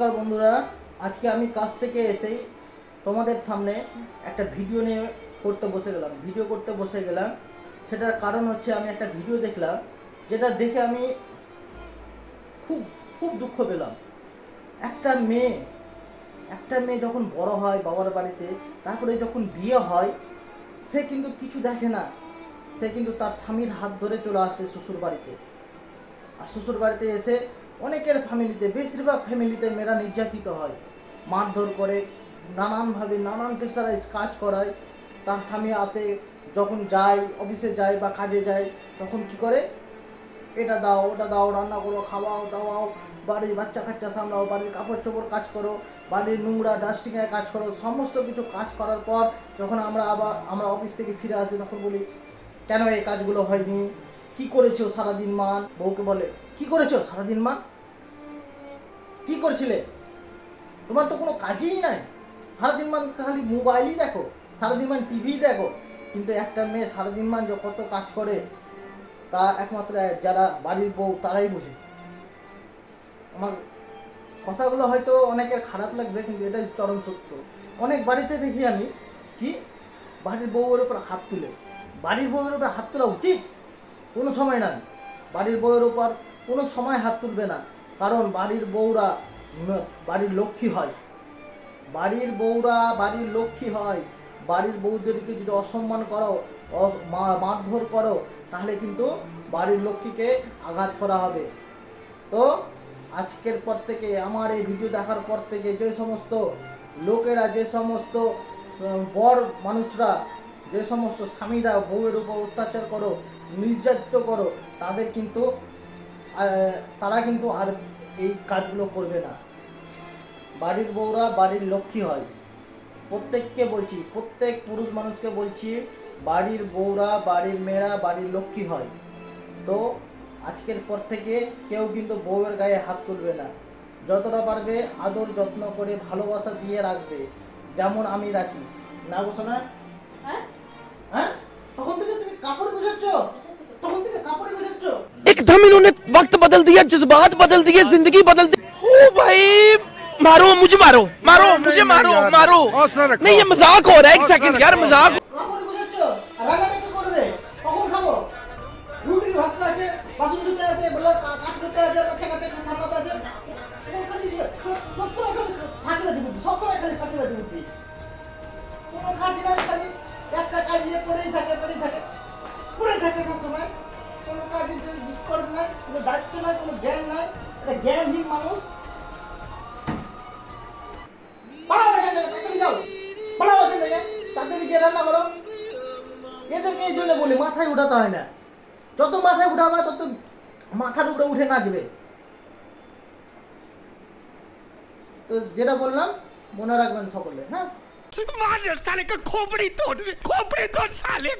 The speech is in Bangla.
নমস্কার বন্ধুরা, আজকে আমি কাজ থেকে এসেই তোমাদের সামনে একটা ভিডিও নিয়ে করতে বসে গেলাম, ভিডিও করতে বসে গেলাম। সেটার কারণ হচ্ছে আমি একটা ভিডিও দেখলাম, যেটা দেখে আমি খুব খুব দুঃখ পেলাম। একটা মেয়ে একটা মেয়ে যখন বড় হয় বাবার বাড়িতে, তারপরে যখন বিয়ে হয়, সে কিন্তু কিছু দেখে না। সে কিন্তু তার স্বামীর হাত ধরে চলে আসে শ্বশুর বাড়িতে আর শ্বশুর বাড়িতে এসে অনেকের ফ্যামিলিতে বেশিরভাগ ফ্যামিলিতে মেয়েরা নির্যাতিত হয়। মারধর করে, নানানভাবে নানান প্রেশারাইজ কাজ করায়। তার স্বামী আসে, যখন যায় অফিসে যায় বা কাজে যায়, তখন কি করে? এটা দাও, ওটা দাও, রান্না করো, খাওয়াও, দাওয়াও, বাড়ির বাচ্চা কাচ্চা সামলাও, বাড়ির কাপড় চোপড় কাজ করো, বাড়ির নোংরা ডাস্টিংয়ে কাজ করো, সমস্ত কিছু কাজ করার পর যখন আমরা আবার, আমরা অফিস থেকে ফিরে আসি, তখন বলি, কেন এই কাজগুলো হয়নি? কি করেছ সারাদিন, মান? বউকে বলে কি করেছ সারাদিন মান কি করছিলে? তোমার তো কোনো কাজই নাই। সারাদিন মান খালি মোবাইলই দেখো, সারাদিন মান টিভি দেখো। কিন্তু একটা মেয়ে সারাদিন মান যে কত কাজ করে, তা একমাত্র যারা বাড়ির বউ, তারাই বোঝে। আমার কথাগুলো হয়তো অনেকের খারাপ লাগবে, কিন্তু এটাই চরম সত্য। অনেক বাড়িতে দেখি আমি, কি? বাড়ির বউয়ের উপর হাত তুলে। বাড়ির বউয়ের উপর হাত তোলা উচিত? কোনো সময় না বাড়ির বউয়ের উপর কোনো সময় হাত তুলবে না। কারণ বাড়ির বউরা বাড়ির লক্ষ্মী হয়। বাড়ির বউরা বাড়ির লক্ষ্মী হয়। বাড়ির বউদেরকে যদি অসম্মান করো মারধর করো, তাহলে কিন্তু বাড়ির লক্ষ্মীকে আঘাত করা হবে। তো আজকের পর থেকে, আমার এই ভিডিও দেখার পর থেকে যে সমস্ত লোকেরা, যে সমস্ত বর মানুষরা, যে সমস্ত স্বামীরা বউয়ের উপর অত্যাচার করো, নির্যাতিত করো, তাদের কিন্তু তারা কিন্তু আর এই কাজগুলো করবে না। বাড়ির বউরা বাড়ির লক্ষ্মী হয়। প্রত্যেককে বলছি প্রত্যেক পুরুষ মানুষকে বলছি বাড়ির বউরা বাড়ির মেয়েরা বাড়ির লক্ষ্মী হয়। তো আজকের পর থেকে কেউ কিন্তু বউয়ের গায়ে হাত তুলবে না। যতটা পারবে আদর যত্ন করে ভালোবাসা দিয়ে রাখবে যেমন আমি রাখি। না গো শোনা হ্যাঁ? হ্যাঁ? তখন থেকে তুমি কাপড়ে গুছাচ্ছ তখন থেকে কাপড়ে গুছাচ্ছ एकदम इन्होंने वक्त बदल दिया जज्बात बदल दिए जिंदगी बदल दी ओ भाई मारो मुझे मारो मारो मुझे मारो मारो नहीं ये मजाक हो रहा है एक सेकंड यार मजाक কাপড়ে গুছাচ্ছ আর রান্নাটা কি করবে কখন খাবো রুটি ভাজতে আছে বাসন ধুতে আছে বলে কা- কাজ করতে আছে বাচ্চা কাচ্চা সামলাতে আছে তখন খালি সব- সবসময় খালি ফাঁকিবাজি বুদ্ধি সবসময় খালি ফাঁকিবাজি বুদ্ধি কোনো কাজ নাই খালি একটা কাজ নিয়ে পড়েই থাকে পড়েই থাকে পড়েই থাকে সবসময় কোনো কাজ করে নাই কোনো দায়িত্ব নাই কোনো জ্ঞান নাই একটা জ্ঞানহীন মানুষ পাড়াও এখান থেকে তাড়াতাড়ি যাও পাড়াও এখান থেকে তাড়াতাড়ি গিয়ে রান্না করো এদেরকে এই জন্য বলি মাথায় উঠাতে হয় না যত মাথায় উঠাবে তত মাথার উপরে উঠে নাচবে তো যেটা বললাম মনে রাখবেন সকলে হ্যাঁ मार साले का खोपड़ी तोड़ खोपड़ी तोड़ साले